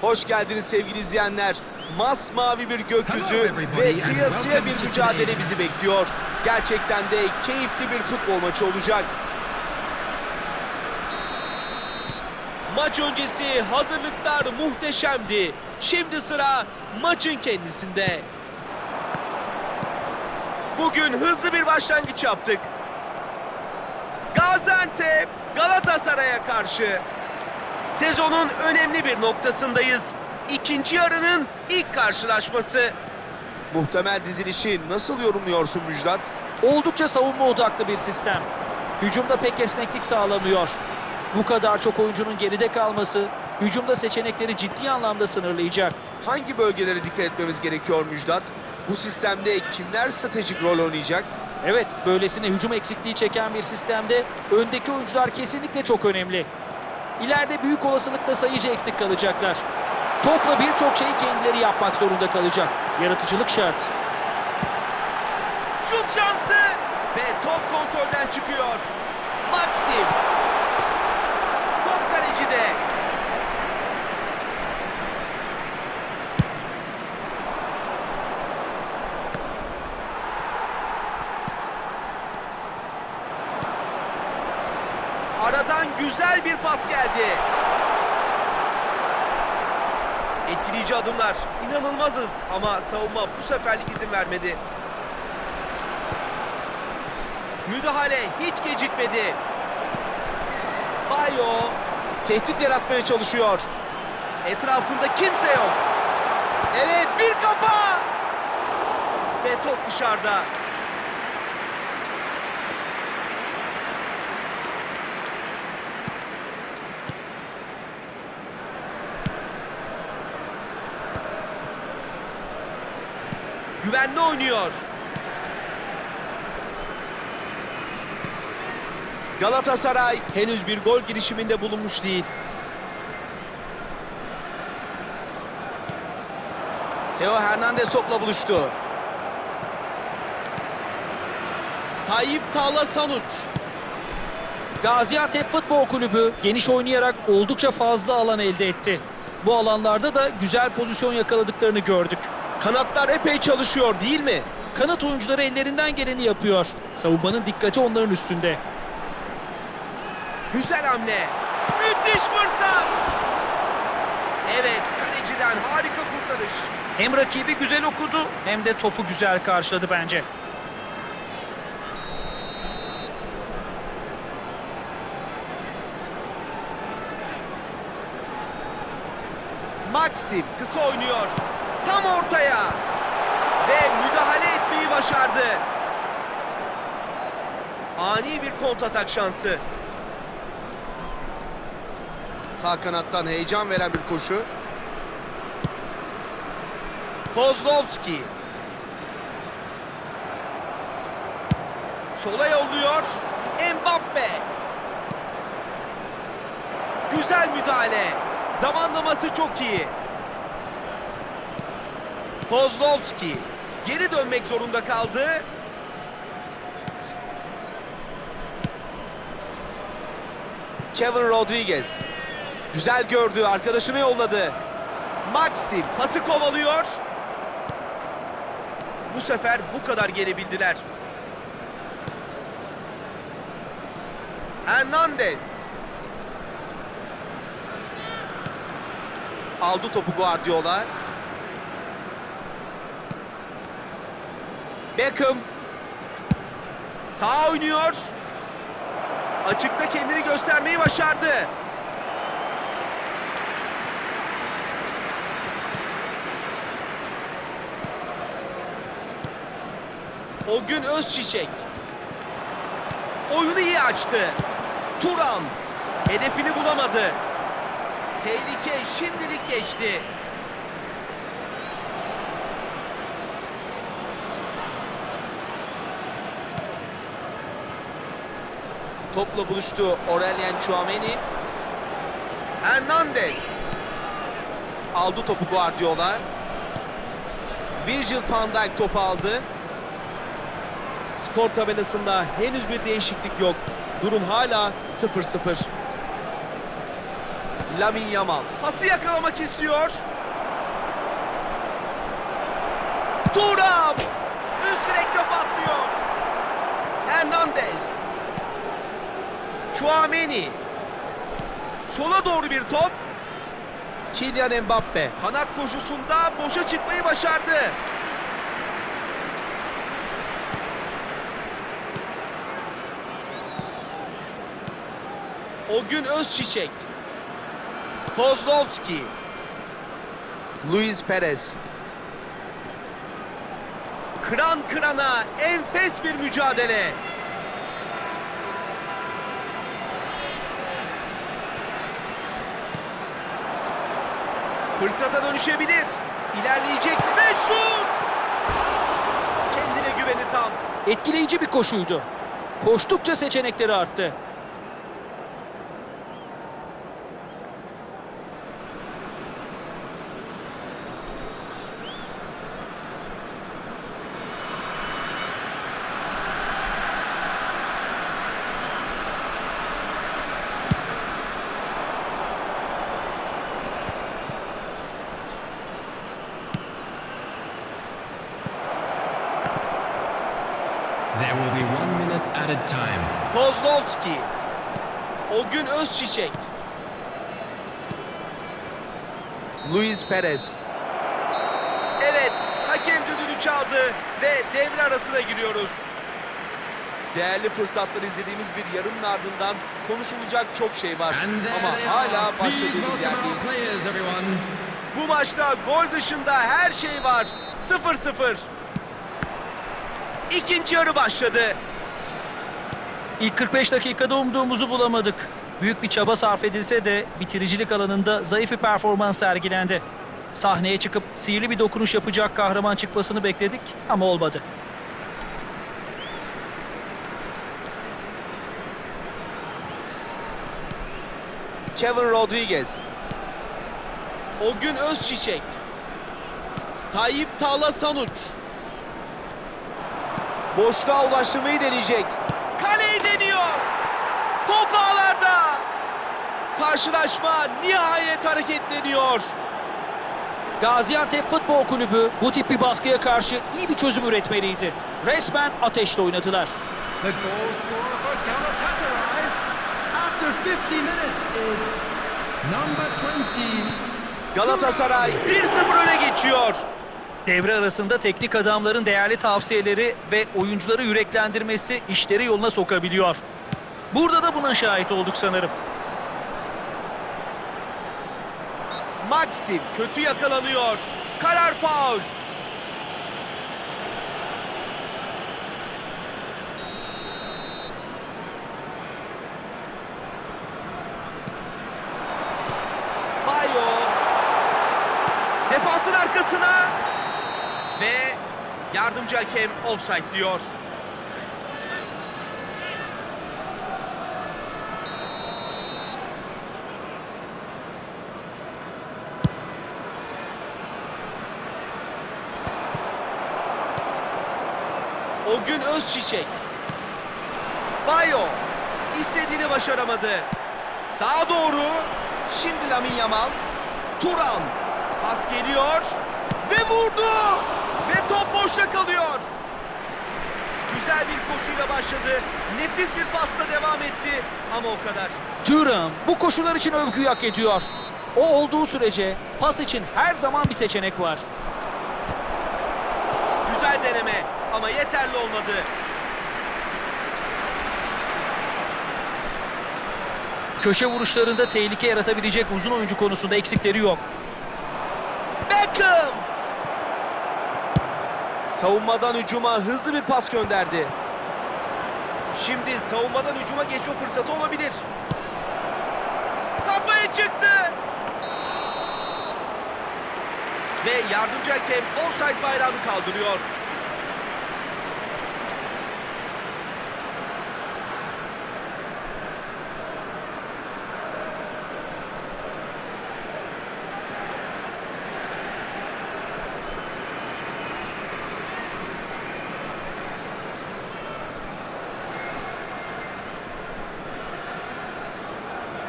Hoş geldiniz sevgili izleyenler. Masmavi bir gökyüzü ve kıyasıya bir mücadele bizi bekliyor. Gerçekten de keyifli bir futbol maçı olacak. Maç öncesi hazırlıklar muhteşemdi. Şimdi sıra maçın kendisinde. Bugün hızlı bir başlangıç yaptık. Gaziantep Galatasaray'a karşı Sezonun önemli bir noktasındayız. İkinci yarının ilk karşılaşması. Muhtemel dizilişi nasıl yorumluyorsun Müjdat? Oldukça savunma odaklı bir sistem. Hücumda pek esneklik sağlamıyor. Bu kadar çok oyuncunun geride kalması hücumda seçenekleri ciddi anlamda sınırlayacak. Hangi bölgelere dikkat etmemiz gerekiyor Müjdat? Bu sistemde kimler stratejik rol oynayacak? Evet, böylesine hücum eksikliği çeken bir sistemde öndeki oyuncular kesinlikle çok önemli. İleride büyük olasılıkla sayıcı eksik kalacaklar. Topla birçok şeyi kendileri yapmak zorunda kalacak. Yaratıcılık şart. Şut şansı ve top kontrolden çıkıyor. Maxim. Top kalecide. Aradan güzel bir pas geldi. Etkileyici adımlar. İnanılmazız ama savunma bu seferlik izin vermedi. Müdahale hiç gecikmedi. Bayo tehdit yaratmaya çalışıyor. Etrafında kimse yok. Evet bir kafa. Ve top dışarıda. Güvenli oynuyor. Galatasaray henüz bir gol girişiminde bulunmuş değil. Theo Hernandez topla buluştu. Tayyip Tala Sanuç. Gaziantep Futbol Kulübü geniş oynayarak oldukça fazla alan elde etti. Bu alanlarda da güzel pozisyon yakaladıklarını gördük. Kanatlar epey çalışıyor değil mi? Kanat oyuncuları ellerinden geleni yapıyor. Savunmanın dikkati onların üstünde. Güzel hamle. Müthiş fırsat. Evet kaleciden harika kurtarış. Hem rakibi güzel okudu hem de topu güzel karşıladı bence. Maxim kısa oynuyor. Tam ortaya. Ve müdahale etmeyi başardı. Ani bir kontratak şansı. Sağ kanattan heyecan veren bir koşu. Kozlovski. Sola yolluyor. Mbappe. Güzel müdahale. Zamanlaması çok iyi. Kozlovski geri dönmek zorunda kaldı. Kevin Rodriguez güzel gördü, arkadaşını yolladı. Maxim pası kovalıyor. Bu sefer bu kadar gelebildiler. Hernandez Aldı topu Guardiola. Beckham. Sağ oynuyor. Açıkta kendini göstermeyi başardı. O gün Özçiçek. Oyunu iyi açtı. Turan. Hedefini bulamadı. Tehlike şimdilik geçti. Topla buluştu Aurelien Chouameni. Hernandez. Aldı topu Guardiola. Virgil van Dijk topu aldı. Skor tabelasında henüz bir değişiklik yok. Durum hala 0-0. Lamin Yamal. Pası yakalamak istiyor. Turam. Üst direkte patlıyor. Hernandez. Chouameni. Sola doğru bir top. Kylian Mbappe. Kanat koşusunda boşa çıkmayı başardı. O gün Özçiçek. Kozlovski. Luis Perez. Kıran kırana enfes bir mücadele. Fırsata dönüşebilir. İlerleyecek ve şut! Kendine güveni tam. Etkileyici bir koşuydu. Koştukça seçenekleri arttı. Kozlovski. O gün Özçiçek. Luis Perez. Evet, hakem düdüğünü çaldı ve devre arasına giriyoruz. Değerli fırsatlar izlediğimiz bir yarının ardından konuşulacak çok şey var. Ama hala başladığımız yerdeyiz. Bu maçta gol dışında her şey var. 0-0. İkinci yarı başladı. İlk 45 dakikada umduğumuzu bulamadık. Büyük bir çaba sarf edilse de bitiricilik alanında zayıf bir performans sergilendi. Sahneye çıkıp sihirli bir dokunuş yapacak kahraman çıkmasını bekledik ama olmadı. Kevin Rodriguez. O gün Özçiçek. Tayyip Tağla Sanuç. Boşluğa ulaştırmayı deneyecek. Kaleyi deniyor. Top ağlarda. Karşılaşma nihayet hareketleniyor. Gaziantep Futbol Kulübü bu tip bir baskıya karşı iyi bir çözüm üretmeliydi. Resmen ateşle oynadılar. The goal scorer for Galatasaray after 50 minutes is number 20. Galatasaray 1-0 öne geçiyor. Devre arasında teknik adamların değerli tavsiyeleri ve oyuncuları yüreklendirmesi işleri yoluna sokabiliyor. Burada da buna şahit olduk sanırım. Maxim kötü yakalanıyor. Karar faul. Bayo. Defansın arkasına. Yardımcı hakem offside diyor. O gün Özçiçek. Bayo. istediğini başaramadı. Sağa doğru. Şimdi Lamin Yamal. Turan. Pas geliyor. Ve vurdu. Ve top boşta kalıyor. Güzel bir koşuyla başladı. Nefis bir pasla devam etti. Ama o kadar. Thuram bu koşular için övgü hak ediyor. O olduğu sürece pas için her zaman bir seçenek var. Güzel deneme ama yeterli olmadı. Köşe vuruşlarında tehlike yaratabilecek uzun oyuncu konusunda eksikleri yok. Beckham! Savunmadan hücuma hızlı bir pas gönderdi. Şimdi savunmadan hücuma geçme fırsatı olabilir. Kafaya çıktı. Ve yardımcı hakem offside bayrağını kaldırıyor.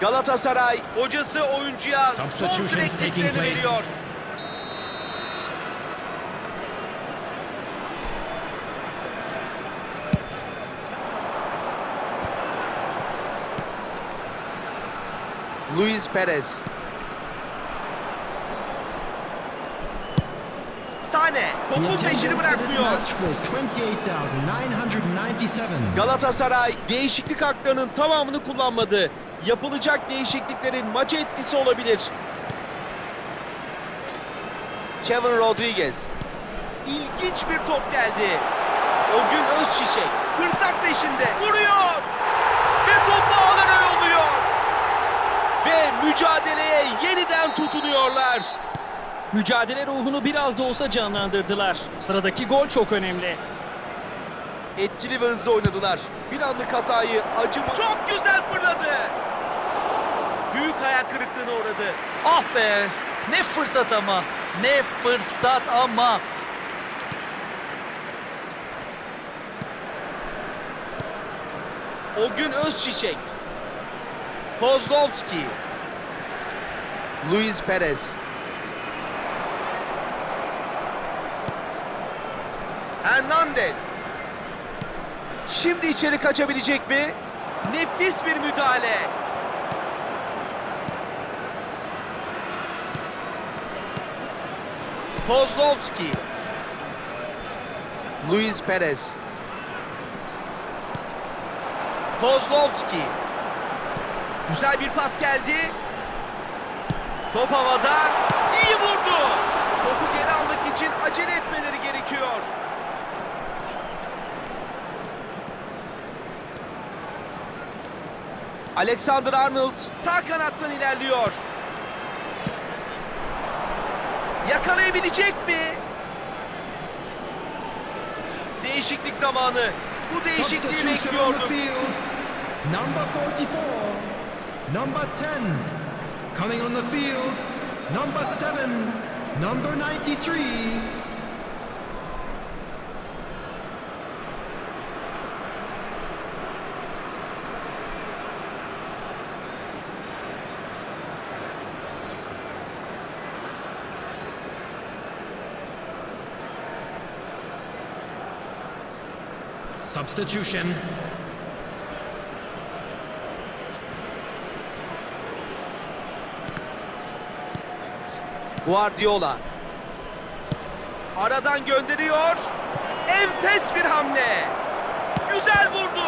Galatasaray hocası oyuncuya son direktiflerini veriyor. Luis Perez. Sane topun peşini bırakmıyor. match was 28,997. Galatasaray değişiklik haklarının tamamını kullanmadı. Yapılacak değişikliklerin maça etkisi olabilir. Kevin Rodriguez. İlginç bir top geldi. O gün Özçiçek fırsat peşinde vuruyor. Ve topu ağlara yolluyor. Ve mücadeleye yeniden tutunuyorlar. Mücadele ruhunu biraz da olsa canlandırdılar. Sıradaki gol çok önemli. Etkili ve hızlı oynadılar. Bir anlık hatayı acıma... Çok güzel fırladı. Büyük hayal kırıklığına uğradı. Ah be! Ne fırsat ama! Ne fırsat ama! O gün Özçiçek. Kozlovski. Luis Perez. Hernandez. Şimdi içeri kaçabilecek mi? Nefis bir müdahale. Kozlovski. Luis Perez. Kozlovski. Güzel bir pas geldi. Top havada. İyi vurdu. Topu geri almak için acele etmeleri gerekiyor. Alexander Arnold sağ kanattan ilerliyor. Yakalayabilecek mi? Değişiklik zamanı. Bu değişikliği bekliyordum. Number 44. Number 10. Coming on the field. Number 7. Number 93. Substitution. Guardiola. Aradan gönderiyor. Enfes bir hamle. Güzel vurdu.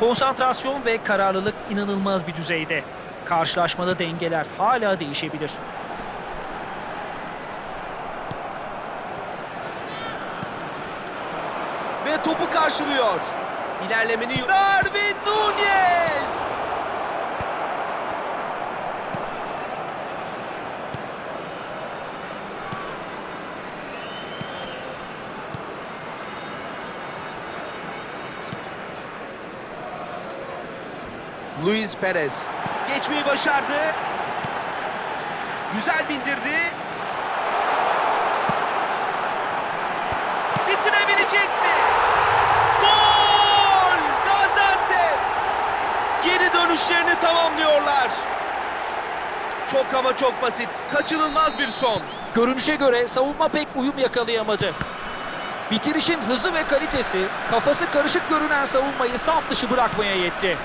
Konsantrasyon ve kararlılık inanılmaz bir düzeyde. Karşılaşmada dengeler hala değişebilir. Ve topu karşılıyor. İlerlemenin Darwin Nunez. Luis Perez geçmeyi başardı. Güzel bindirdi. Bitirebilecek mi? Gol! Gaziantep! Geri dönüşlerini tamamlıyorlar. Çok ama çok basit. Kaçınılmaz bir son. Görünüşe göre savunma pek uyum yakalayamadı. Bitirişin hızı ve kalitesi kafası karışık görünen savunmayı saf dışı bırakmaya yetti.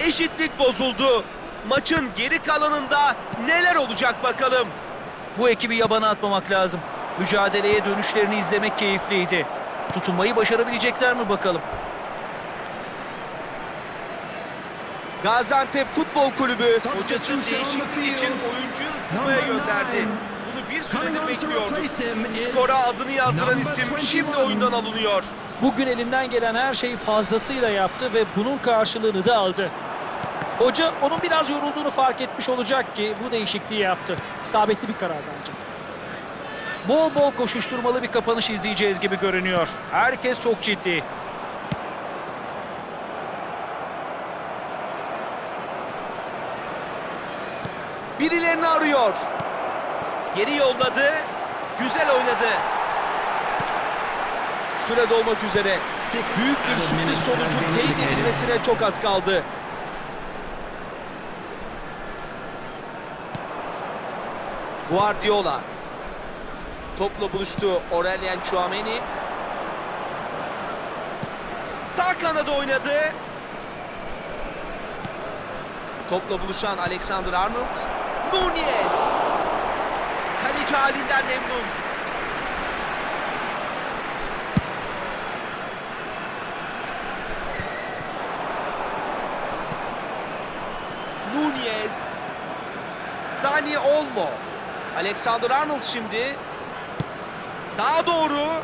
Eşitlik bozuldu. Maçın geri kalanında neler olacak bakalım. Bu ekibi yabana atmamak lazım. Mücadeleye dönüşlerini izlemek keyifliydi. Tutunmayı başarabilecekler mi bakalım? Gaziantep Futbol Kulübü hocası Substitution on the değişiklik için oyuncuyu ısınmaya gönderdi. Bunu bir süredir bekliyorduk. Skora adını yazdıran isim 21. şimdi oyundan alınıyor. Bugün elinden gelen her şeyi fazlasıyla yaptı ve bunun karşılığını da aldı. Hoca onun biraz yorulduğunu fark etmiş olacak ki bu değişikliği yaptı. İsabetli bir karar bence. Bol bol koşuşturmalı bir kapanış izleyeceğiz gibi görünüyor. Herkes çok ciddi. Birilerini arıyor. Geri yolladı. Güzel oynadı. Süre dolmak üzere. Büyük bir sürpriz sonucun teyit edilmesine çok az kaldı. Guardiola. Topla buluştu Aurelien Chouameni. Sağ kanada oynadı. Topla buluşan Alexander Arnold. Nunez. Kaleci halinden memnun. Nunez. Dani Olmo. Alexander Arnold şimdi. Sağa doğru.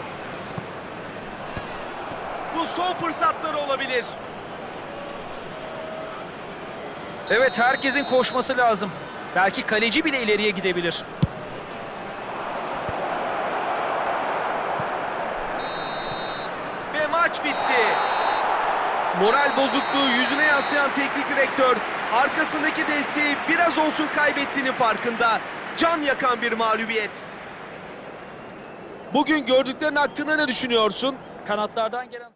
Bu son fırsatları olabilir. Evet herkesin koşması lazım. Belki kaleci bile ileriye gidebilir. Ve maç bitti. Moral bozukluğu yüzüne yansıyan teknik direktör arkasındaki desteği biraz olsun kaybettiğinin farkında. Can yakan bir mağlubiyet. Bugün gördüklerin hakkında ne düşünüyorsun? Kanatlardan gelen